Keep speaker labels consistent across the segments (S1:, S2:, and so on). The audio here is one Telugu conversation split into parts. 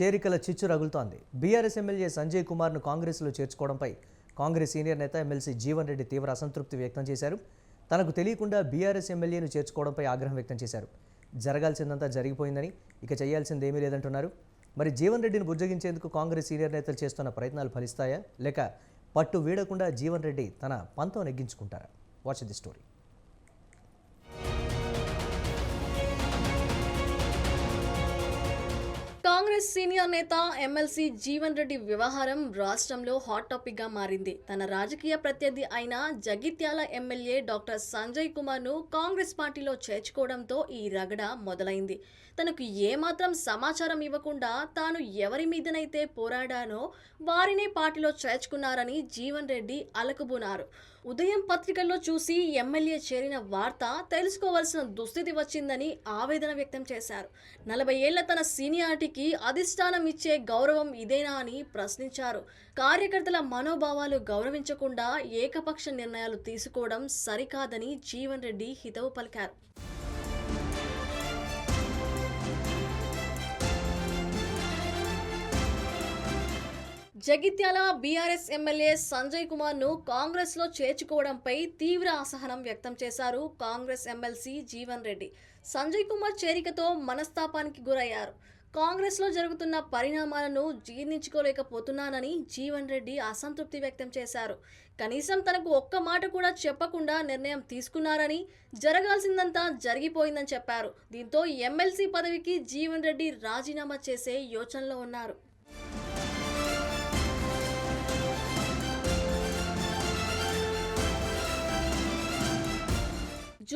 S1: చేరికల చిచ్చు రగులుతోంది. B R S MLA Sanjay కుమార్ను కాంగ్రెస్లో చేర్చుకోవడంపై కాంగ్రెస్ సీనియర్ నేత ఎమ్మెల్సీ జీవన్ రెడ్డి తీవ్ర అసంతృప్తి వ్యక్తం చేశారు. తనకు తెలియకుండా బీఆర్ఎస్ ఎమ్మెల్యేను చేర్చుకోవడంపై ఆగ్రహం వ్యక్తం చేశారు. జరగాల్సిందంతా జరిగిపోయిందని ఇక చేయాల్సిందేమీ లేదంటున్నారు. మరి జీవన్ రెడ్డిని బుజ్జగించేందుకు కాంగ్రెస్ సీనియర్ నేతలు చేస్తున్న ప్రయత్నాలు ఫలిస్తాయా? లేక పట్టు వీడకుండా జీవన్ రెడ్డి తన పంతం నెగ్గించుకుంటారా? Watch the story
S2: Congress senior నేత M L C Jeevan Reddy వ్యవహారం రాష్ట్రంలో హాట్ టాపిక్గా మారింది. తన రాజకీయ ప్రత్యర్థి అయిన Jagtial M L A doctor Sanjay కుమార్ను Congress పార్టీలో చేర్చుకోవడంతో ఈ రగడ మొదలైంది. తనకు ఏమాత్రం సమాచారం ఇవ్వకుండా తాను ఎవరి మీదనైతే పోరాడానో వారినే పార్టీలో చేర్చుకున్నారని జీవన్ రెడ్డి అలకబునారు. ఉదయం పత్రికల్లో చూసి ఎమ్మెల్యే చేరిన వార్త తెలుసుకోవాల్సిన దుస్థితి వచ్చిందని ఆవేదన వ్యక్తం చేశారు. నలభై ఏళ్ళ తన సీనియారిటీకి అధిష్టానం ఇచ్చే గౌరవం ఇదేనా అని ప్రశ్నించారు. కార్యకర్తల మనోభావాలు గౌరవించకుండా ఏకపక్ష నిర్ణయాలు తీసుకోవడం సరికాదని జీవన్ రెడ్డి హితవు పలికారు. Jagtial B R S M L A Sanjay కుమార్ను కాంగ్రెస్లో చేర్చుకోవడంపై తీవ్ర అసహనం వ్యక్తం చేశారు కాంగ్రెస్ ఎమ్మెల్సీ జీవన్ రెడ్డి. సంజయ్ కుమార్ చేరికతో మనస్తాపానికి గురయ్యారు. కాంగ్రెస్లో జరుగుతున్న పరిణామాలను జీర్ణించుకోలేకపోతున్నానని జీవన్ రెడ్డి అసంతృప్తి వ్యక్తం చేశారు. కనీసం తనకు ఒక్క మాట కూడా చెప్పకుండా నిర్ణయం తీసుకున్నారని జరగాల్సిందంతా జరిగిపోయిందని చెప్పారు. దీంతో ఎమ్మెల్సీ పదవికి జీవన్ రెడ్డి రాజీనామా చేసే యోచనలో ఉన్నారు.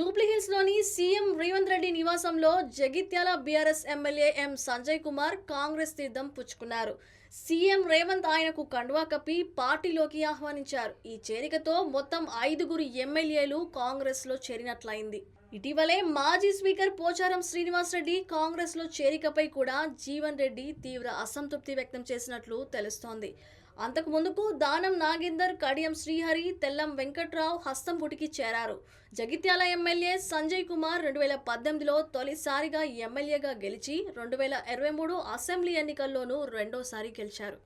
S2: జూబ్లీహిల్స్లోని సీఎం రేవంత్ రెడ్డి నివాసంలో Jagtial BRS MLA M Sanjay Kumar Congress తీర్థం పుచ్చుకున్నారు. సీఎం రేవంత్ ఆయనకు కండువా కప్పి పార్టీలోకి ఆహ్వానించారు. ఈ చేరికతో మొత్తం ఐదుగురు ఎమ్మెల్యేలు కాంగ్రెస్లో చేరినట్లయింది. ఇటీవలే మాజీ స్పీకర్ పోచారం శ్రీనివాస్ రెడ్డి కాంగ్రెస్లో చేరికపై కూడా జీవన్ రెడ్డి తీవ్ర అసంతృప్తి వ్యక్తం చేసినట్లు తెలుస్తోంది. అంతకు ముందుకు దానం నాగేందర్ కడియం శ్రీహరి తెల్లం వెంకట్రావు హస్తం పుటికి చేరారు. జగిత్యాల ఎమ్మెల్యే సంజయ్ కుమార్ రెండు వేల పద్దెనిమిదిలో తొలిసారిగా ఎమ్మెల్యేగా గెలిచి రెండు వేల ఇరవై మూడు అసెంబ్లీ ఎన్నికల్లోనూ రెండోసారి గెలిచారు.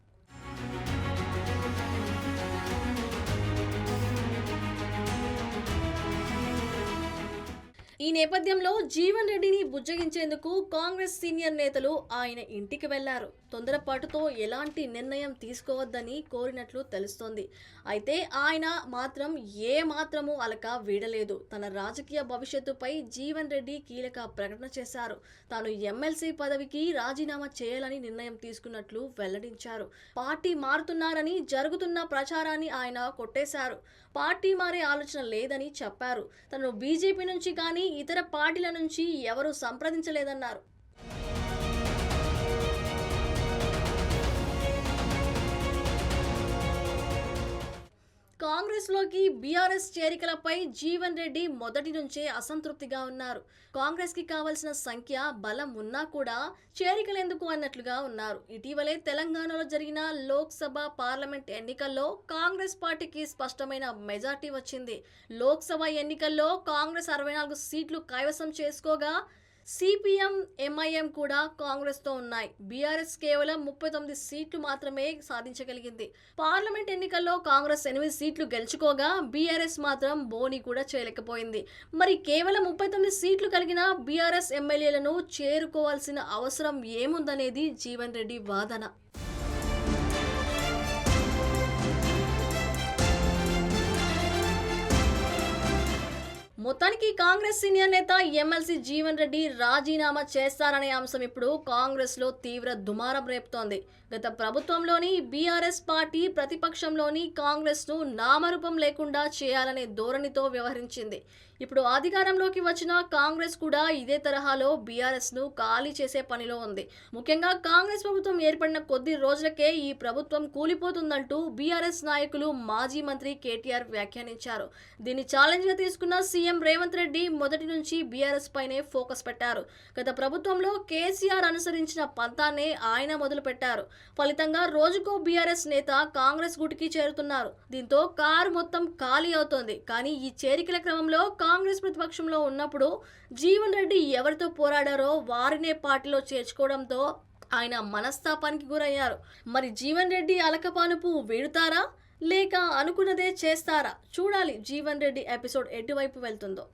S2: ఈ నేపథ్యంలో జీవన్ రెడ్డిని బుజ్జగించేందుకు కాంగ్రెస్ సీనియర్ నేతలు ఆయన ఇంటికి వెళ్ళారు. తొందరపాటుతో ఎలాంటి నిర్ణయం తీసుకోవద్దని కోరినట్లు తెలుస్తోంది. అయితే ఆయన మాత్రం ఏ మాత్రము అలక వీడలేదు. తన రాజకీయ భవిష్యత్తుపై జీవన్ రెడ్డి కీలక ప్రకటన చేశారు. తాను ఎమ్మెల్సీ పదవికి రాజీనామా చేయాలని నిర్ణయం తీసుకున్నట్లు వెల్లడించారు. పార్టీ మారుతున్నారని జరుగుతున్న ప్రచారాన్ని ఆయన కొట్టేశారు. పార్టీ మారే ఆలోచన లేదని చెప్పారు. తను బీజేపీ నుంచి కానీ ఇతర పార్టీల నుంచి ఎవరూ సంప్రదించలేదన్నారు. కాంగ్రెస్లోకి బీఆర్ఎస్ చేరికలపై జీవన్ రెడ్డి మొదటి నుంచే అసంతృప్తిగా ఉన్నారు. కాంగ్రెస్కి కావలసిన సంఖ్య బలం ఉన్నా కూడా చేరికలెందుకు అన్నట్లుగా ఉన్నారు. ఇటీవలే తెలంగాణలో జరిగిన లోక్సభ పార్లమెంట్ ఎన్నికల్లో కాంగ్రెస్ పార్టీకి స్పష్టమైన మెజార్టీ వచ్చింది. లోక్సభ ఎన్నికల్లో కాంగ్రెస్ అరవై నాలుగు సీట్లు కైవసం చేసుకోగా సిపిఎం ఎంఐఎం కూడా కాంగ్రెస్తో ఉన్నాయి. బీఆర్ఎస్ కేవలం ముప్పై తొమ్మిది సీట్లు మాత్రమే సాధించగలిగింది. పార్లమెంట్ ఎన్నికల్లో కాంగ్రెస్ ఎనిమిది సీట్లు గెలుచుకోగా బీఆర్ఎస్ మాత్రం బోని కూడా చేయలేకపోయింది. మరి కేవలం ముప్పై తొమ్మిది సీట్లు కలిగిన బీఆర్ఎస్ ఎమ్మెల్యేలను చేరుకోవాల్సిన అవసరం ఏముందనేది జీవన్ రెడ్డి వాదన. మొత్తానికి కాంగ్రెస్ సీనియర్ నేత ఎమ్మెల్సీ జీవన్ రెడ్డి రాజీనామా చేస్తారనే అంశం ఇప్పుడు కాంగ్రెస్లో తీవ్ర దుమారం రేపుతోంది. గత ప్రభుత్వంలోని బీఆర్ఎస్ పార్టీ ప్రతిపక్షంలోని కాంగ్రెస్ను నామరూపం లేకుండా చేయాలనే ధోరణితో వ్యవహరించింది. ఇప్పుడు అధికారంలోకి వచ్చిన కాంగ్రెస్ కూడా ఇదే తరహాలో బీఆర్ఎస్ను ఖాళీ చేసే పనిలో ఉంది. ముఖ్యంగా కాంగ్రెస్ ప్రభుత్వం ఏర్పడిన కొద్ది రోజులకే ఈ ప్రభుత్వం కూలిపోతుందంటూ బీఆర్ఎస్ నాయకులు మాజీ మంత్రి కేటీఆర్ వ్యాఖ్యానించారు. దీన్ని ఛాలెంజ్గా తీసుకున్న సీఎం రేవంత్ రెడ్డి మొదటి నుంచి బీఆర్ఎస్ పైనే ఫోకస్ పెట్టారు. గత ప్రభుత్వంలో కేసీఆర్ అనుసరించిన పంతాన్నే ఆయన మొదలు పెట్టారు ఫలితంగా రోజుకో బీఆర్ఎస్ నేత కాంగ్రెస్ గుటికి చేరుతున్నారు. దీంతో కారు మొత్తం ఖాళీ అవుతోంది. కానీ ఈ చేరికల క్రమంలో కాంగ్రెస్ ప్రతిపక్షంలో ఉన్నప్పుడు జీవన్ రెడ్డి ఎవరితో పోరాడారో వారినే పార్టీలో చేర్చుకోవడంతో ఆయన మనస్తాపానికి గురయ్యారు. మరి జీవన్ రెడ్డి అలకపానుపు వీడుతారా? లేక అనుకున్నదే చేస్తారా? చూడాలి జీవన్ రెడ్డి ఎపిసోడ్ ఎటువైపు వెళ్తుందో.